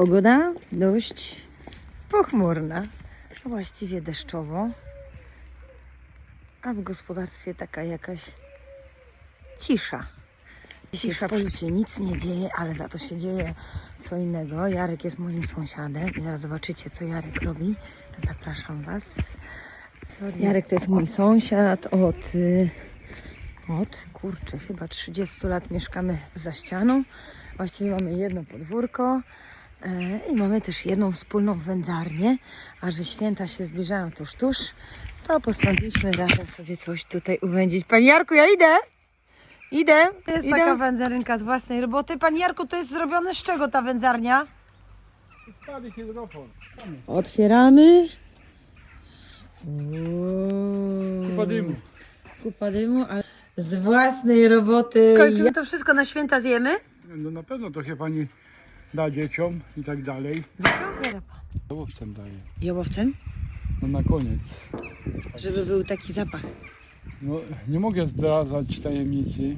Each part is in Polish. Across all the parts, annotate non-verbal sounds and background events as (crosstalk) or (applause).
Pogoda dość pochmurna, a właściwie deszczowo. A w gospodarstwie taka jakaś cisza. Dzisiaj w polu się nic nie dzieje, ale za to się dzieje co innego. Jarek jest moim sąsiadem i zaraz zobaczycie, co Jarek robi. Zapraszam Was. Jarek to jest mój sąsiad od, od kurczę, chyba 30 lat mieszkamy za ścianą. Właściwie mamy jedno podwórko i mamy też jedną wspólną wędzarnię, a że święta się zbliżają tuż, tuż, to postanowiliśmy razem sobie coś tutaj uwędzić. Panie Jarku, ja idę! Idę! To jest idę. taka wędzarynka z własnej roboty. Panie Jarku, to jest zrobione z czego ta wędzarnia? Stary hydrofon. Otwieramy. Kupa dymu. Kupa dymu, ale z własnej roboty. Kończymy to wszystko na święta zjemy? No na pewno to się pani da dzieciom i tak dalej. Dzieciom? Łowcem daje. Jałowczym, No na koniec. żeby był taki zapach. No nie mogę zdradzać tajemnicy.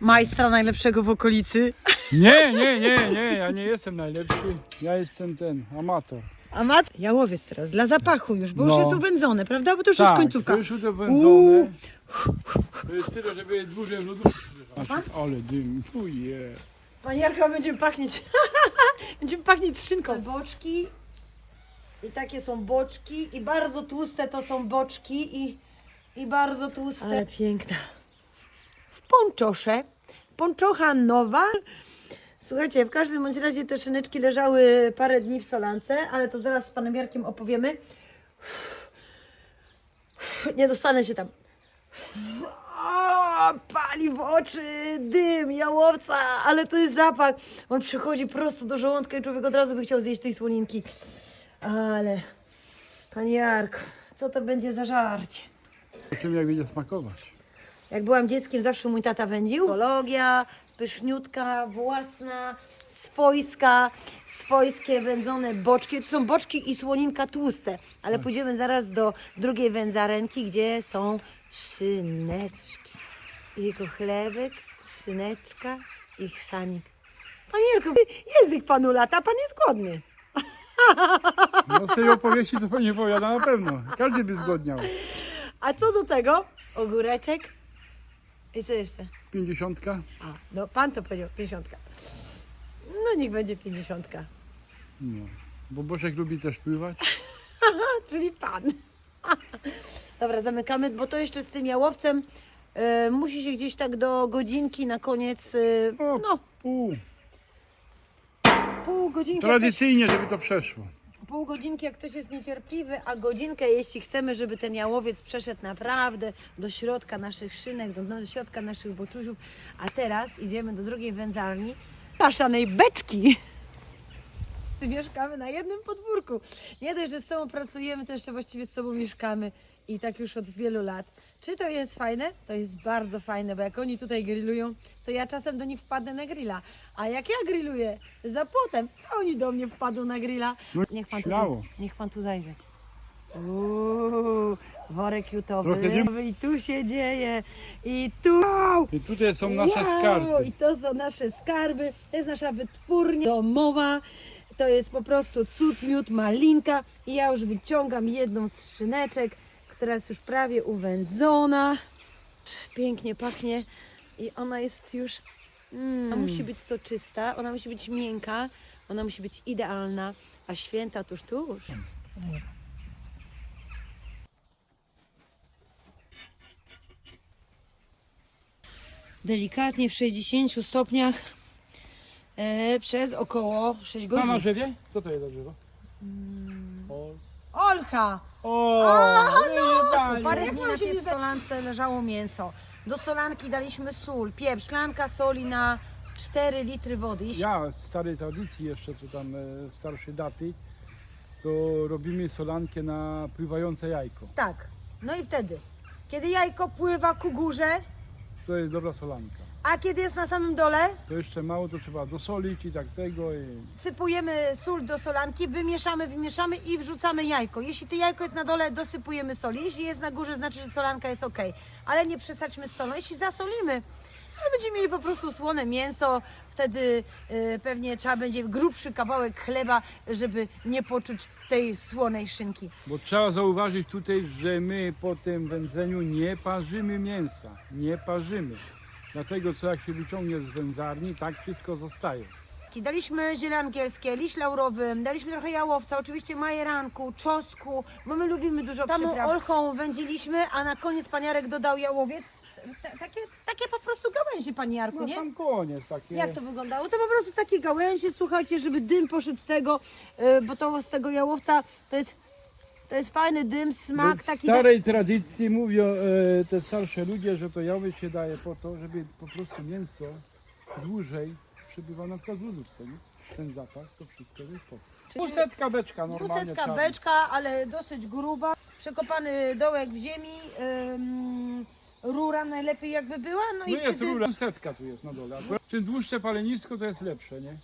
Majstra najlepszego w okolicy. Nie, nie, nie, nie, ja nie jestem najlepszy. Ja jestem ten, amator. A mat? Jałowiec teraz, dla zapachu już, bo No. już jest uwędzone, prawda? Bo to już jest końcówka. to już jest wędzone. To jest tyle, żeby dłużej w lodówce. Ale dym, fuje. Panie Jarku, a będziemy pachnieć. (laughs) będziemy pachnieć szynką. Boczki. I takie są boczki. I bardzo tłuste to są boczki. I, i bardzo tłuste. Ale piękna. w ponczosze. Ponczocha nowa. Słuchajcie, w każdym bądź razie te szyneczki leżały parę dni w solance, ale to zaraz z panem Jarkiem opowiemy. Nie dostanę się tam. O, pali w oczy, dym, jałowca, ale to jest zapach. On przychodzi prosto do żołądka i człowiek od razu by chciał zjeść tej słoninki. Ale, panie Jarku, co to będzie za żarcie? Zobaczymy jak będzie smakować. Jak byłam dzieckiem, zawsze mój tata wędził. Ekologia, pyszniutka, własna, swojska, swojskie wędzone boczki. To są boczki i słoninka tłuste, ale pójdziemy zaraz do drugiej wędzarenki, gdzie są szyneczki. Jego chlebek, szyneczka i chrzanik. Panie Jerku, język panu lata, pan jest głodny. No z tej opowieści co pani powiada na pewno. Każdy by zgodniał. A co do tego? Ogóreczek. I co jeszcze? Pięćdziesiątka. A, no pan to powiedział, 50. No niech będzie 50. No. Bo Bożek lubi też pływać. (laughs) Czyli pan. (laughs) Dobra, zamykamy, bo to jeszcze z tym jałowcem e, musi się gdzieś tak do godzinki na koniec, e, O, no pół. pół godzinki, jak ktoś, Tradycyjnie, żeby to przeszło. pół godzinki jak ktoś jest niecierpliwy, a godzinkę jeśli chcemy, żeby ten jałowiec przeszedł naprawdę do środka naszych szynek, do, do środka naszych boczusiów. A teraz idziemy do drugiej wędzarni, taszanej beczki. Mieszkamy na jednym podwórku. Nie dość, że z sobą pracujemy, to jeszcze właściwie z sobą mieszkamy i tak już od wielu lat. Czy to jest fajne? To jest bardzo fajne, bo jak oni tutaj grillują, to ja czasem do nich wpadnę na grilla. A jak ja grilluję za płotem, to oni do mnie wpadną na grilla. No, Niech pan tu, śmiało. niech pan tu zajrzy. Uuu, worek jutowy. Trochę I tu się dzieje. I tu. I tutaj są nasze Wow, skarby. I to są nasze skarby. To jest nasza wytwórnia domowa. To jest po prostu cud, miód, malinka. I ja już wyciągam jedną z szyneczek, jest już prawie uwędzona. Pięknie pachnie. I ona jest już... Mm, ona musi być soczysta, ona musi być miękka, ona musi być idealna. A święta tuż, tuż. Delikatnie w 60 stopniach e, przez około 6 A na godzin. drzewie? Co to jest za drzewo? O, Olcha! O no, Parę dni na w solance leżało mięso. Do solanki daliśmy sól, pieprz, szklanka soli na 4 litry wody. Jeśli Ja z starej tradycji jeszcze, co tam e, starsze daty, to robimy solankę na pływające jajko. tak, no i wtedy, kiedy jajko pływa ku górze, To jest dobra solanka. A kiedy jest na samym dole, To jeszcze mało, to trzeba dosolić i tak tego. I... sypujemy sól do solanki, wymieszamy, wymieszamy i wrzucamy jajko. Jeśli to jajko jest na dole, dosypujemy soli. Jeśli jest na górze, znaczy, że solanka jest ok. Ale nie przesadźmy z solą. Jeśli zasolimy Ale będziemy mieli po prostu słone mięso, wtedy e, pewnie trzeba będzie grubszy kawałek chleba, żeby nie poczuć tej słonej szynki. Bo trzeba zauważyć tutaj, że my po tym wędzeniu nie parzymy mięsa. Nie parzymy. Dlatego co jak się wyciągnie z wędzarni, tak wszystko zostaje. Daliśmy ziele angielskie, liść laurowy, daliśmy trochę jałowca, oczywiście majeranku, czosnku, bo my lubimy dużo Tam przypraw. olchą wędziliśmy, a na koniec paniarek dodał jałowiec. Ta- takie, takie po prostu gałęzie, pani Jarku, No nie? sam koniec takie. Jak to wyglądało? To po prostu takie gałęzie, słuchajcie, żeby dym poszedł z tego, y, bo to z tego jałowca to jest, to jest fajny dym, smak w taki. starej tradycji mówią e, te starsze ludzie, że to jałowiec się daje po to, żeby po prostu mięso dłużej przebywało na przykład w lodówce, nie? Ten zapach, to wszystko jest po to. Półsetka beczka normalnie. Czarna. beczka, ale dosyć gruba, przekopany dołek w ziemi, ym, rura najlepiej jakby była, no, No i jest wtedy, rura, setka tu jest na dole. Akurat Czym dłuższe palenisko, to jest lepsze, nie?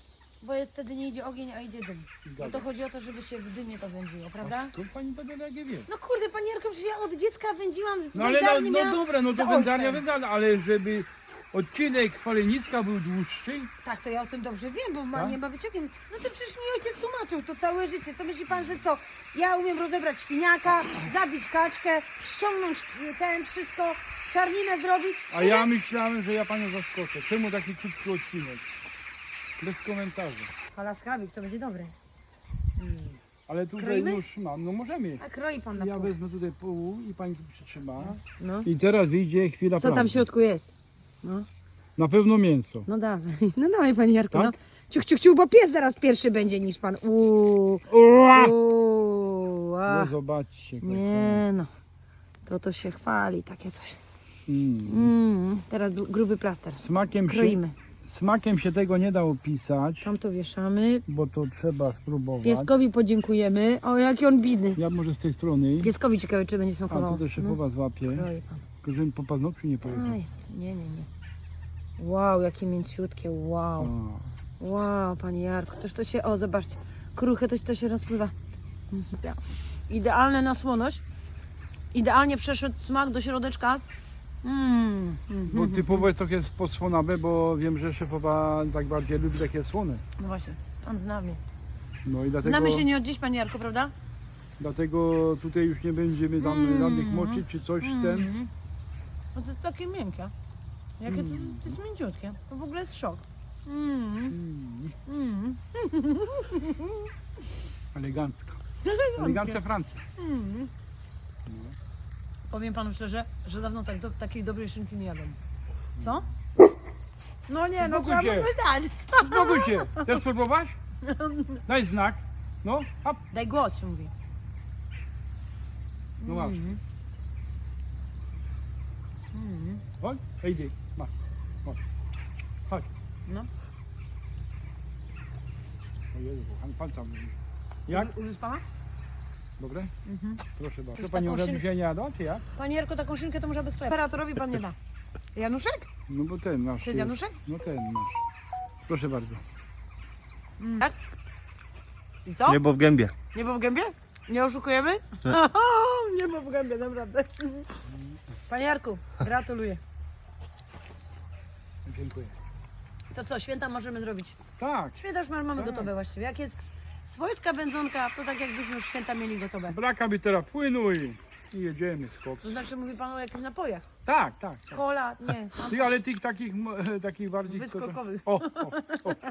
Bo jest wtedy nie idzie ogień, a idzie dym. No to chodzi o to, żeby się w dymie to wędziło, A prawda? skąd pani jak wie? No kurde, pani Jarko, przecież ja od dziecka wędziłam w No ale no, wędzarni no miałam dobra, no za to wędzarnia, ojcem. wędzarnia, ale żeby odcinek paleniska był dłuższy, Tak, to ja o tym dobrze wiem, bo ma, Tak? nie ma być ogień. No to przecież mi ojciec tłumaczył to całe życie. To myśli pan, że co? Ja umiem rozebrać świniaka, zabić kaczkę, ściągnąć ten wszystko, czarninę zrobić. a ja myślałem, że ja panią zaskoczę. Czemu taki krótki odcinek? Bez komentarza. Fala schabik, to będzie dobre. Ale tutaj Kroimy? już mam, no możemy. A kroi pan na Ja pół. wezmę tutaj pół i pani tu przytrzyma. No. I teraz wyjdzie chwila Co tam w środku jest? Na pewno mięso. No dawaj, (laughs) no dawaj pani Jarko, Tak? no. Ciuch, ciuch, ciuch, bo pies zaraz pierwszy będzie niż pan. Uuu, Ua! uuu, No zobaczcie. jak Nie no, to to się chwali, takie coś. Mm. Mm, teraz du- gruby plaster. Smakiem, się, Kroimy. Smakiem się tego nie da opisać, Tam to wieszamy. bo to trzeba spróbować. Pieskowi podziękujemy. O, jaki on bidny. Ja może z tej strony. Pieskowi ciekawe, czy będzie A smakował. tu też szefowa złapie. No, kroi pan. Tylko żebym po paznokciu nie pojechał. Aj, nie, nie, nie. Wow, jakie mięciutkie, wow. A. Wow, panie Jarku, toż to się, o zobaczcie, kruche, toś to się rozpływa. Idealne na słoność. Idealnie przeszedł smak do środeczka. Mm. Bo typowo jest trochę podsłonawe, bo wiem, że szefowa tak bardziej lubi takie słone. No właśnie, pan zna mnie. No i dlatego, Znamy się nie od dziś, panie Jarku, prawda? dlatego tutaj już nie będziemy tam Mm. żadnych moczyć czy coś ten. Mhm. No to jest takie miękkie. Jakie to, jest, to jest mięciutkie. To w ogóle jest szok. Mm. Mm. Mm. (laughs) Elegancka. Elegancja Francji. Mm. Powiem panu szczerze, że dawno tak do, takiej dobrej szynki nie jadłem. Co? No nie, no trzeba mu Spokój się. coś dać. (laughs) Chcesz spróbować? Daj znak. No, hop. Daj głos się mówi. No masz. Mhm. Mhm. Chodź. Ej, idę. Masz. Chodź. Chodź. No. O Jezu, pan palca mówi. Jak? Użyć pana? Dobre? Mhm. Proszę bardzo. Już To pani taką szyn- jadła, czy ja? Panie Jarko, taką szynkę to może bez sklepu. Operatorowi pan nie da. Januszek? No bo ten nasz. To jest Januszek? No ten nasz. Proszę bardzo. Tak? I co? Niebo w gębie. Niebo w gębie? Nie oszukujemy? (laughs) Niebo w gębie, naprawdę. Panie Jarku, gratuluję. Dziękuję. To co, święta możemy zrobić? Tak. Święta już mamy Tak. gotowe właściwie. Jak jest swojska wędzonka, to tak jakbyśmy już święta mieli gotowe. Braka by teraz płynu i, i jedziemy z. To znaczy mówi pan o jakichś napojach. Tak, tak. tak. Kola, nie. (laughs) Ty, ale tych takich, m- (laughs) takich bardziej... Wyskokowych. O, o, o. (laughs)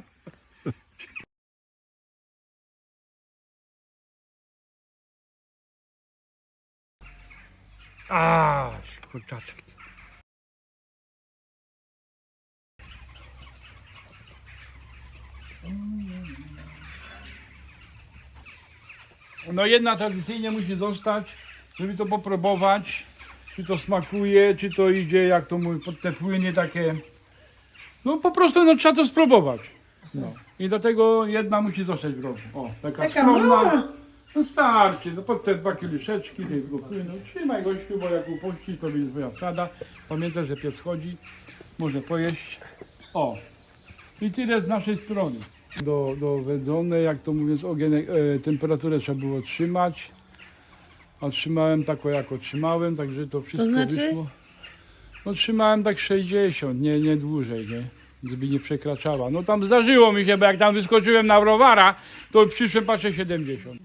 A, kurczaczek. No jedna tradycyjnie musi zostać, żeby to popróbować, czy to smakuje, czy to idzie, jak to mówi, pod te płynie takie. No po prostu no, trzeba to spróbować. No. I dlatego jedna musi zostać w rogu. O, taka, Taka skromna. No starczy, no pod te dwa kieliszeczki tego płynu. Trzymaj gościu, bo jak upuści, to będzie twoja sada. Pamiętaj, że pies chodzi, może pojeść. O, i tyle z naszej strony. Do, do wędzone, jak to mówiąc, ogień, e, temperaturę trzeba było trzymać. A trzymałem taką, jak otrzymałem, także to wszystko znaczy? wyszło. No trzymałem tak 60, nie, nie dłużej, nie? Żeby nie przekraczała. No tam zdarzyło mi się, bo jak tam wyskoczyłem na browara, to przyszłem patrzę 70.